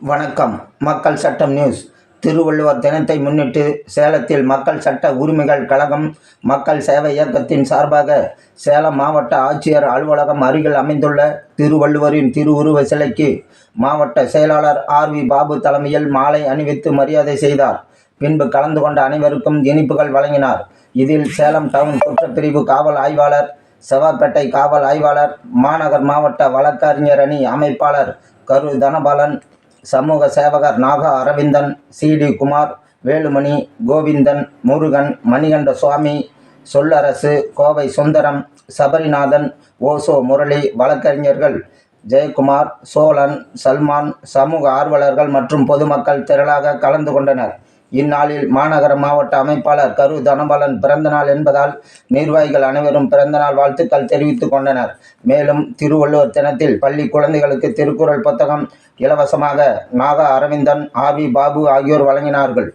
வணக்கம். மக்கள் சட்டம் நியூஸ். திருவள்ளுவர் தினத்தை முன்னிட்டு சேலத்தில் மக்கள் சட்ட உரிமைகள் கழகம் மக்கள் சேவை இயக்கத்தின் சார்பாக சேலம் மாவட்ட ஆட்சியர் அலுவலகம் அருகில் அமைந்துள்ள திருவள்ளுவரின் திருவுருவ சிலைக்கு மாவட்ட செயலாளர் ஆர் வி பாபு தலைமையில் மாலை அணிவித்து மரியாதை செய்தார். பின்பு கலந்து கொண்ட அனைவருக்கும் இனிப்புகள் வழங்கினார். இதில் சேலம் டவுன் குற்றப்பிரிவு காவல் ஆய்வாளர் செவாப்பேட்டை காவல் ஆய்வாளர் மாநகர் மாவட்ட வழக்கறிஞர் அணி அமைப்பாளர் கரு தனபாலன் சமூக சேவகர் நாகா அரவிந்தன் சிடி குமார் வேலுமணி கோவிந்தன் முருகன் மணிகண்ட சுவாமி சொல்லரசு கோவை சுந்தரம் சபரிநாதன் ஓசோ முரளி வழக்கறிஞர்கள் ஜெயக்குமார் சோழன் சல்மான் சமூக ஆர்வலர்கள் மற்றும் பொதுமக்கள் திரளாக கலந்து கொண்டனர். இந்நாளில் மாநகர மாவட்ட அமைப்பாளர் கரு தனபாலன் பிறந்தநாள் என்பதால் நிர்வாகிகள் அனைவரும் பிறந்தநாள் வாழ்த்துக்கள் தெரிவித்துக் கொண்டனர். மேலும் திருவள்ளுவர் தினத்தில் பள்ளி குழந்தைகளுக்கு திருக்குறள் புத்தகம் இலவசமாக நாகா அரவிந்தன் ஆர் பாபு ஆகியோர் வழங்கினார்கள்.